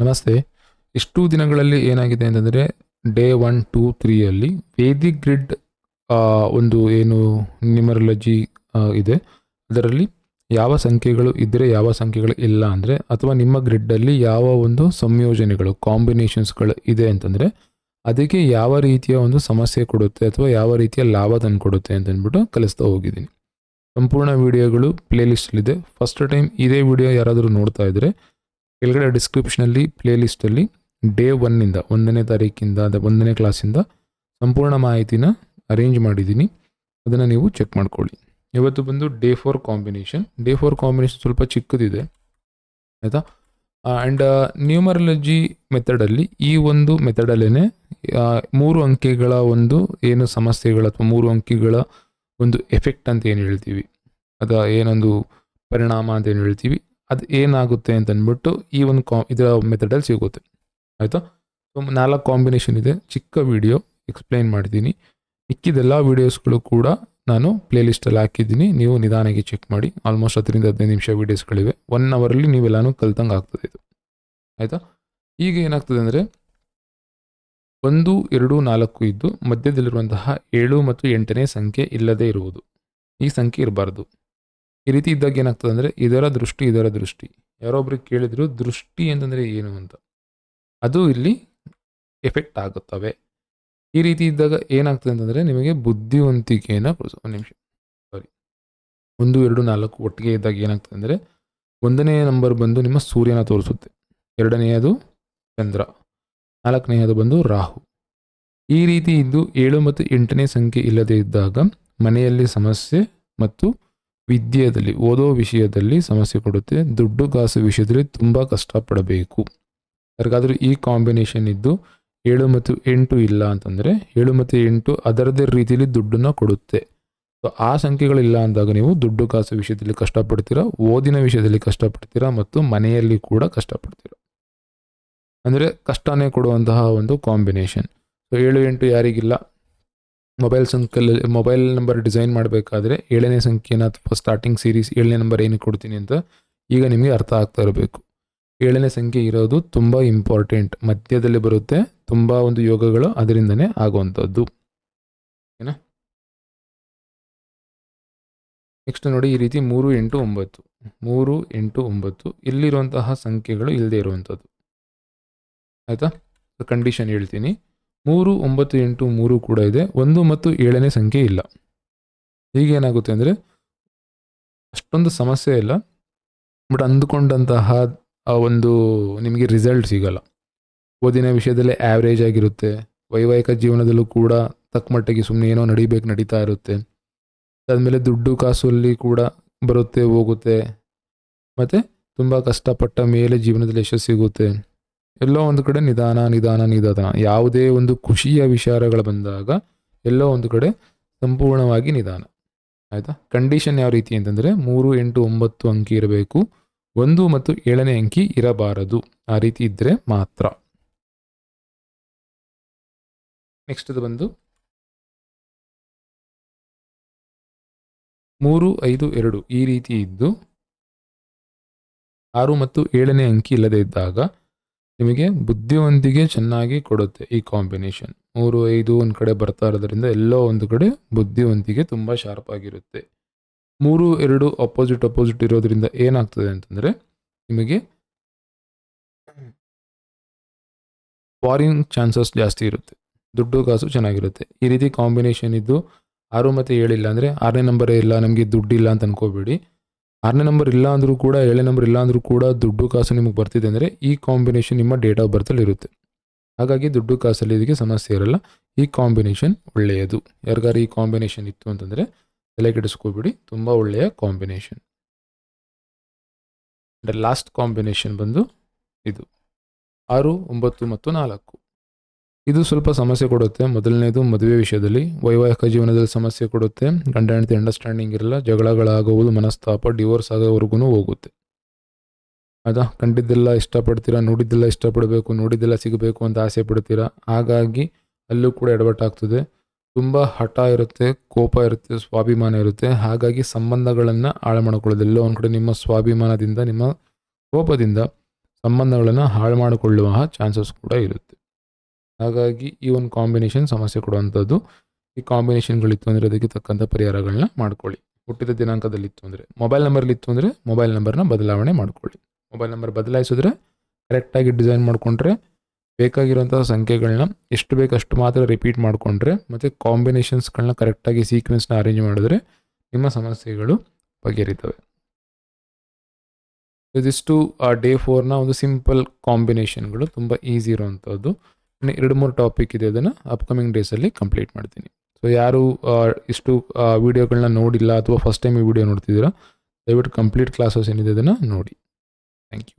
ನಮಸ್ತೆ. ಇಷ್ಟು ದಿನಗಳಲ್ಲಿ ಏನಾಗಿದೆ ಅಂತಂದರೆ, ಡೇ ಒನ್, ಟೂ ತ್ರೀಯಲ್ಲಿ ವೇದಿಕ್ ಗ್ರಿಡ್ ಒಂದು ಏನು ನ್ಯೂಮರಲಜಿ ಇದೆ. ಅದರಲ್ಲಿ ಯಾವ ಸಂಖ್ಯೆಗಳು ಇದ್ದರೆ ಯಾವ ಸಂಖ್ಯೆಗಳು ಇಲ್ಲ ಅಂದರೆ, ಅಥವಾ ನಿಮ್ಮ ಗ್ರಿಡ್ಡಲ್ಲಿ ಯಾವ ಒಂದು ಸಂಯೋಜನೆಗಳು, ಕಾಂಬಿನೇಷನ್ಸ್ಗಳು ಇದೆ ಅಂತಂದರೆ, ಅದಕ್ಕೆ ಯಾವ ರೀತಿಯ ಒಂದು ಸಮಸ್ಯೆ ಕೊಡುತ್ತೆ ಅಥವಾ ಯಾವ ರೀತಿಯ ಲಾಭ ತಂದು ಕೊಡುತ್ತೆ ಅಂತಂದ್ಬಿಟ್ಟು ಕಲಿಸ್ತಾ ಹೋಗಿದ್ದೀನಿ. ಸಂಪೂರ್ಣ ವಿಡಿಯೋಗಳು ಪ್ಲೇಲಿಸ್ಟಲ್ಲಿದೆ ಫಸ್ಟ್ ಟೈಮ್ ಇದೇ ವಿಡಿಯೋ ಯಾರಾದರೂ ನೋಡ್ತಾ ಇದ್ದರೆ ಕೆಳಗಡೆ ಡಿಸ್ಕ್ರಿಪ್ಷನಲ್ಲಿ ಪ್ಲೇಲಿಸ್ಟಲ್ಲಿ ಡೇ ಒನ್ನಿಂದ ಒಂದನೇ ತಾರೀಕಿಂದ, ಅದ ಒಂದನೇ ಕ್ಲಾಸಿಂದ ಸಂಪೂರ್ಣ ಮಾಹಿತಿನ ಅರೇಂಜ್ ಮಾಡಿದ್ದೀನಿ. ಅದನ್ನು ನೀವು ಚೆಕ್ ಮಾಡ್ಕೊಳ್ಳಿ. ಇವತ್ತು ಬಂದು day four combination day four combination ಸ್ವಲ್ಪ ಚಿಕ್ಕದಿದೆ. ಆಯಿತಾ? ಆ್ಯಂಡ್ ನ್ಯೂಮರಲಜಿ ಮೆಥಡಲ್ಲಿ ಈ ಒಂದು ಮೆಥಡಲ್ಲೇ ಮೂರು ಅಂಕೆಗಳ ಒಂದು ಏನು ಸಮಸ್ಯೆಗಳು ಅಥವಾ ಮೂರು ಅಂಕಿಗಳ ಒಂದು ಎಫೆಕ್ಟ್ ಅಂತ ಏನು ಹೇಳ್ತೀವಿ? ಅದ ಏನೊಂದು ಪರಿಣಾಮ ಅಂತ ಏನು ಹೇಳ್ತೀವಿ? ಅದು ಏನಾಗುತ್ತೆ ಅಂತ ಅಂದ್ಬಿಟ್ಟು ಈ ಒಂದು ಕಾ ಇದರ ಮೆಥಡಲ್ಲಿ ಸಿಗುತ್ತೆ. ಆಯಿತಾ? ಸೊ ನಾಲ್ಕು ಕಾಂಬಿನೇಷನ್ ಇದೆ. ಚಿಕ್ಕ ವಿಡಿಯೋ ಎಕ್ಸ್ಪ್ಲೈನ್ ಮಾಡಿದ್ದೀನಿ. ಮಿಕ್ಕಿದೆಲ್ಲ ವೀಡಿಯೋಸ್ಗಳು ಕೂಡ ನಾನು ಪ್ಲೇಲಿಸ್ಟಲ್ಲಿ ಹಾಕಿದ್ದೀನಿ. ನೀವು ನಿಧಾನಾಗಿ ಚೆಕ್ ಮಾಡಿ. ಆಲ್ಮೋಸ್ಟ್ ಹತ್ತರಿಂದ ಹದಿನೈದು ನಿಮಿಷ ವೀಡಿಯೋಸ್ಗಳಿವೆ ಒನ್ ಅವರಲ್ಲಿ ನೀವೆಲ್ಲನೂ ಕಲ್ತಂಗೆ ಆಗ್ತದೆ ಇದು. ಆಯಿತಾ? ಈಗ ಏನಾಗ್ತದೆ ಅಂದರೆ, ಒಂದು, ಎರಡು, ನಾಲ್ಕು ಇದ್ದು ಮಧ್ಯದಲ್ಲಿರುವಂತಹ ಏಳು ಮತ್ತು ಎಂಟನೇ ಸಂಖ್ಯೆ ಇಲ್ಲದೇ ಇರುವುದು. ಈ ಸಂಖ್ಯೆ ಇರಬಾರ್ದು. ಈ ರೀತಿ ಇದ್ದಾಗ ಏನಾಗ್ತದೆ ಅಂದರೆ ಇದರ ದೃಷ್ಟಿ ಇದರ ದೃಷ್ಟಿ. ಯಾರೊಬ್ಬರಿಗೆ ಕೇಳಿದ್ರು ದೃಷ್ಟಿ ಅಂತಂದರೆ ಏನು ಅಂತ. ಅದು ಇಲ್ಲಿ ಎಫೆಕ್ಟ್ ಆಗುತ್ತವೆ. ಈ ರೀತಿ ಇದ್ದಾಗ ಏನಾಗ್ತದೆ ಅಂತಂದರೆ ನಿಮಗೆ ಬುದ್ಧಿವಂತಿಕೆಯನ್ನು ಒಂದು ನಿಮಿಷ. ಸಾರಿ ಒಂದು, ಎರಡು, ನಾಲ್ಕು ಒಟ್ಟಿಗೆ ಇದ್ದಾಗ ಏನಾಗ್ತದೆ ಅಂದರೆ ಒಂದನೇ ನಂಬರ್ ಬಂದು ನಿಮ್ಮ ಸೂರ್ಯನ ತೋರಿಸುತ್ತೆ. ಎರಡನೆಯದು ಚಂದ್ರ. ನಾಲ್ಕನೆಯದು ಬಂದು ರಾಹು. ಈ ರೀತಿ ಇದ್ದು ಏಳು ಮತ್ತು ಎಂಟನೇ ಸಂಖ್ಯೆ ಇಲ್ಲದೇ ಇದ್ದಾಗ ಮನೆಯಲ್ಲಿ ಸಮಸ್ಯೆ ಮತ್ತು ವಿದ್ಯೆಯಲ್ಲಿ, ಓದೋ ವಿಷಯದಲ್ಲಿ ಸಮಸ್ಯೆ ಕೊಡುತ್ತೆ. ದುಡ್ಡು ಕಾಸು ವಿಷಯದಲ್ಲಿ ತುಂಬ ಕಷ್ಟಪಡಬೇಕು. ಯಾರಿಗಾದರೂ ಈ ಕಾಂಬಿನೇಷನ್ ಇದ್ದು ಏಳು ಮತ್ತು ಎಂಟು ಇಲ್ಲ ಅಂತಂದರೆ, ಏಳು ಮತ್ತು ಎಂಟು ಅದರದೇ ರೀತಿಯಲ್ಲಿ ದುಡ್ಡನ್ನು ಕೊಡುತ್ತೆ. ಸೊ ಆ ಸಂಖ್ಯೆಗಳಿಲ್ಲ ಅಂದಾಗ ನೀವು ದುಡ್ಡು ಕಾಸು ವಿಷಯದಲ್ಲಿ ಕಷ್ಟಪಡ್ತೀರಾ, ಓದಿನ ವಿಷಯದಲ್ಲಿ ಕಷ್ಟಪಡ್ತೀರಾ ಮತ್ತು ಮನೆಯಲ್ಲಿ ಕೂಡ ಕಷ್ಟಪಡ್ತೀರಾ? ಅಂದರೆ ಕಷ್ಟನೇ ಕೊಡುವಂತಹ ಒಂದು ಕಾಂಬಿನೇಷನ್ ಸೊ ಏಳು ಎಂಟು ಯಾರಿಗಿಲ್ಲ ಮೊಬೈಲ್ ಸಂಖ್ಯೆಯಲ್ಲಿ ಮೊಬೈಲ್ ನಂಬರ್ ಡಿಸೈನ್ ಮಾಡಬೇಕಾದ್ರೆ ಏಳನೇ ಸಂಖ್ಯೆನ ಅಥವಾ ಸ್ಟಾರ್ಟಿಂಗ್ ಸೀರೀಸ್ ಏಳನೇ ನಂಬರ್ ಏನು ಕೊಡ್ತೀನಿ ಅಂತ ಈಗ ನಿಮಗೆ ಅರ್ಥ ಆಗ್ತಾ ಇರಬೇಕು. ಏಳನೇ ಸಂಖ್ಯೆ ಇರೋದು ತುಂಬ ಇಂಪಾರ್ಟೆಂಟ್ ಮಧ್ಯದಲ್ಲಿ ಬರುತ್ತೆ ತುಂಬ ಒಂದು ಯೋಗಗಳು ಅದರಿಂದನೇ ಆಗುವಂಥದ್ದು. ಓಕೆನಾ ನೆಕ್ಸ್ಟ್ ನೋಡಿ ಈ ರೀತಿ ಮೂರು ಎಂಟು ಒಂಬತ್ತು. ಮೂರು ಎಂಟು ಒಂಬತ್ತು. ಇಲ್ಲಿರುವಂತಹ ಸಂಖ್ಯೆಗಳು ಇಲ್ಲದೆ ಇರುವಂಥದ್ದು. ಆಯಿತಾ? ಕಂಡೀಷನ್ ಹೇಳ್ತೀನಿ. ಮೂರು, ಒಂಬತ್ತು, ಎಂಟು, ಮೂರು ಕೂಡ ಇದೆ. ಒಂದು ಮತ್ತು ಏಳನೇ ಸಂಖ್ಯೆ ಇಲ್ಲ. ಹೀಗೇನಾಗುತ್ತೆ ಅಂದರೆ ಅಷ್ಟೊಂದು ಸಮಸ್ಯೆ ಇಲ್ಲ. ಬಟ್ ಅಂದುಕೊಂಡಂತಹ ಆ ಒಂದು ನಿಮಗೆ ರಿಸಲ್ಟ್ ಸಿಗಲ್ಲ. ಓದಿನ ವಿಷಯದಲ್ಲೇ ಆ್ಯಾವ್ರೇಜ್ ಆಗಿರುತ್ತೆ. ವೈವಾಹಿಕ ಜೀವನದಲ್ಲೂ ಕೂಡ ತಕ್ಕಮಟ್ಟಿಗೆ ಸುಮ್ಮನೆ ಏನೋ ನಡಿಬೇಕು, ನಡೀತಾ ಇರುತ್ತೆ. ಅದಾದಮೇಲೆ ದುಡ್ಡು ಕಾಸಲ್ಲಿ ಕೂಡ ಬರುತ್ತೆ, ಹೋಗುತ್ತೆ. ಮತ್ತು ತುಂಬ ಕಷ್ಟಪಟ್ಟ ಮೇಲೆ ಜೀವನದಲ್ಲಿ ಯಶಸ್ಸು ಸಿಗುತ್ತೆ. ಎಲ್ಲೋ ಒಂದು ಕಡೆ ನಿಧಾನ ನಿಧಾನ ನಿಧಾನ. ಯಾವುದೇ ಒಂದು ಖುಷಿಯ ವಿಚಾರಗಳು ಬಂದಾಗ ಎಲ್ಲೋ ಒಂದು ಕಡೆ ಸಂಪೂರ್ಣವಾಗಿ ನಿಧಾನ. ಆಯಿತಾ? ಕಂಡೀಷನ್ ಯಾವ ರೀತಿ ಅಂತಂದರೆ ಮೂರು ಎಂಟು ಒಂಬತ್ತು ಅಂಕಿ ಇರಬೇಕು. ಒಂದು ಮತ್ತು ಏಳನೇ ಅಂಕಿ ಇರಬಾರದು. ಆ ರೀತಿ ಇದ್ದರೆ ಮಾತ್ರ. ನೆಕ್ಸ್ಟ್ ಅದು ಬಂದು ಮೂರು, ಐದು, ಎರಡು ಈ ರೀತಿ ಇದ್ದು ಆರು ಮತ್ತು ಏಳನೇ ಅಂಕಿ ಇಲ್ಲದೆ ಇದ್ದಾಗ ನಿಮಗೆ ಬುದ್ಧಿವಂತಿಗೆ ಚೆನ್ನಾಗಿ ಕೊಡುತ್ತೆ ಈ ಕಾಂಬಿನೇಷನ್ ಮೂರು, ಐದು ಒಂದು ಕಡೆ ಬರ್ತಾ ಇರೋದ್ರಿಂದ ಎಲ್ಲೋ ಒಂದು ಕಡೆ ಬುದ್ಧಿವಂತಿಗೆ ತುಂಬ ಶಾರ್ಪ್ ಆಗಿರುತ್ತೆ. ಮೂರು, ಎರಡು ಅಪೋಸಿಟ್ ಅಪೋಸಿಟ್ ಇರೋದ್ರಿಂದ ಏನಾಗ್ತದೆ ಅಂತಂದರೆ ನಿಮಗೆ ಫಾರಿನ್ ಚಾನ್ಸಸ್ ಜಾಸ್ತಿ ಇರುತ್ತೆ. ದುಡ್ಡು ಕಾಸು ಚೆನ್ನಾಗಿರುತ್ತೆ. ಈ ರೀತಿ ಕಾಂಬಿನೇಷನ್ ಇದ್ದು ಆರು ಮತ್ತು ಏಳಿಲ್ಲ ಅಂದರೆ ಆರನೇ ನಂಬರೇ ಇಲ್ಲ, ನಮಗೆ ದುಡ್ಡಿಲ್ಲ ಅಂತ ಅನ್ಕೋಬೇಡಿ. ಆರನೇ ನಂಬರ್ ಇಲ್ಲ ಅಂದರೂ ಕೂಡ, ಏಳನೇ ನಂಬರ್ ಇಲ್ಲ ಅಂದರೂ ಕೂಡ ದುಡ್ಡು ಕಾಸು ನಿಮಗೆ ಬರ್ತಿದೆ ಅಂದರೆ ಈ ಕಾಂಬಿನೇಷನ್ ನಿಮ್ಮ ಡೇಟ್ ಆಫ್ ಬರ್ತಲ್ಲಿ ಇರುತ್ತೆ. ಹಾಗಾಗಿ ದುಡ್ಡು ಕಾಸಲ್ಲಿ ಇದಕ್ಕೆ ಸಮಸ್ಯೆ ಇರಲ್ಲ. ಈ ಕಾಂಬಿನೇಷನ್ ಒಳ್ಳೆಯದು. ಯಾರಿಗಾರು ಈ ಕಾಂಬಿನೇಷನ್ ಇತ್ತು ಅಂತಂದರೆ ತಲೆ ಕೆಡಿಸ್ಕೋಬಿಡಿ. ತುಂಬ ಒಳ್ಳೆಯ ಕಾಂಬಿನೇಷನ್ ಲಾಸ್ಟ್ ಕಾಂಬಿನೇಷನ್ ಬಂದು ಇದು. ಆರು, ಒಂಬತ್ತು ಮತ್ತು ನಾಲ್ಕು. ಇದು ಸ್ವಲ್ಪ ಸಮಸ್ಯೆ ಕೊಡುತ್ತೆ. ಮೊದಲನೇದು ಮದುವೆ ವಿಷಯದಲ್ಲಿ. ವೈವಾಹಿಕ ಜೀವನದಲ್ಲಿ ಸಮಸ್ಯೆ ಕೊಡುತ್ತೆ. ಗಂಡ ಹೆಂಡತಿ ಅಂಡರ್ಸ್ಟ್ಯಾಂಡಿಂಗ್ ಇರಲ್ಲ. ಜಗಳಗಳಾಗುವುದು, ಮನಸ್ತಾಪ, ಡಿವೋರ್ಸ್ ಆಗೋವರೆಗೂ ಹೋಗುತ್ತೆ. ಆಯ್ತಾ ಕಂಡಿದ್ದೆಲ್ಲ ಇಷ್ಟಪಡ್ತೀರಾ? ನೋಡಿದ್ದೆಲ್ಲ ಇಷ್ಟಪಡಬೇಕು, ನೋಡಿದ್ದೆಲ್ಲ ಸಿಗಬೇಕು ಅಂತ ಆಸೆ ಪಡ್ತೀರಾ? ಹಾಗಾಗಿ ಅಲ್ಲೂ ಕೂಡ ಎಡವಟ್ಟಾಗ್ತದೆ. ತುಂಬ ಹಠ ಇರುತ್ತೆ, ಕೋಪ ಇರುತ್ತೆ, ಸ್ವಾಭಿಮಾನ ಇರುತ್ತೆ. ಹಾಗಾಗಿ ಸಂಬಂಧಗಳನ್ನು ಹಾಳು ಮಾಡಿಕೊಳ್ಳೋದಿಲ್ಲ ಒಂದು ಕಡೆ ನಿಮ್ಮ ಸ್ವಾಭಿಮಾನದಿಂದ, ನಿಮ್ಮ ಕೋಪದಿಂದ ಸಂಬಂಧಗಳನ್ನು ಹಾಳು ಮಾಡಿಕೊಳ್ಳುವ ಚಾನ್ಸಸ್ ಕೂಡ ಇರುತ್ತೆ. ಹಾಗಾಗಿ ಈ ಒಂದು ಕಾಂಬಿನೇಷನ್ ಸಮಸ್ಯೆ ಕೊಡುವಂಥದ್ದು, ಈ ಕಾಂಬಿನೇಷನ್ಗಳಿತ್ತು ಅಂದರೆ ಅದಕ್ಕೆ ತಕ್ಕಂಥ ಪರಿಹಾರಗಳನ್ನ ಮಾಡ್ಕೊಳ್ಳಿ. ಹುಟ್ಟಿದ ದಿನಾಂಕದಲ್ಲಿತ್ತು ಅಂದರೆ ಮೊಬೈಲ್ ನಂಬರ್ಲಿತ್ತು ಅಂದರೆ ಮೊಬೈಲ್ ನಂಬರ್ನ ಬದಲಾವಣೆ ಮಾಡ್ಕೊಳ್ಳಿ. ಮೊಬೈಲ್ ನಂಬರ್ ಬದಲಾಯಿಸಿದ್ರೆ ಕರೆಕ್ಟಾಗಿ ಡಿಸೈನ್ ಮಾಡಿಕೊಂಡ್ರೆ ಬೇಕಾಗಿರುವಂಥ ಸಂಖ್ಯೆಗಳನ್ನ ಎಷ್ಟು ಬೇಕಷ್ಟು ಮಾತ್ರ ರಿಪೀಟ್ ಮಾಡಿಕೊಂಡ್ರೆ ಮತ್ತು ಕಾಂಬಿನೇಷನ್ಸ್ಗಳನ್ನ ಕರೆಕ್ಟಾಗಿ ಸೀಕ್ವೆನ್ಸ್ನ ಅರೇಂಜ್ ಮಾಡಿದ್ರೆ ನಿಮ್ಮ ಸಮಸ್ಯೆಗಳು ಬಗೆಹರಿತವೆ. ಇದಿಷ್ಟು ಆ ಡೇ ಫೋರ್ನ ಒಂದು ಸಿಂಪಲ್ ಕಾಂಬಿನೇಷನ್ಗಳು ತುಂಬ ಈಸಿ ಇರುವಂಥದ್ದು. ಇನ್ನು ಎರಡು ಮೂರು ಟಾಪಿಕ್ ಇದೆ ಅದನ್ನು ಅಪ್ಕಮಿಂಗ್ ಡೇಸಲ್ಲಿ ಕಂಪ್ಲೀಟ್ ಮಾಡ್ತೀನಿ. ಸೊ ಯಾರು ಇಷ್ಟು ವೀಡಿಯೋಗಳನ್ನ ನೋಡಿಲ್ಲ ಅಥವಾ ಫಸ್ಟ್ ಟೈಮ್ ಈ ವಿಡಿಯೋ ನೋಡ್ತಿದ್ದೀರಾ, ದಯವಿಟ್ಟು ಕಂಪ್ಲೀಟ್ ಕ್ಲಾಸಸ್ ಏನಿದೆ ಅದನ್ನು ನೋಡಿ. Thank you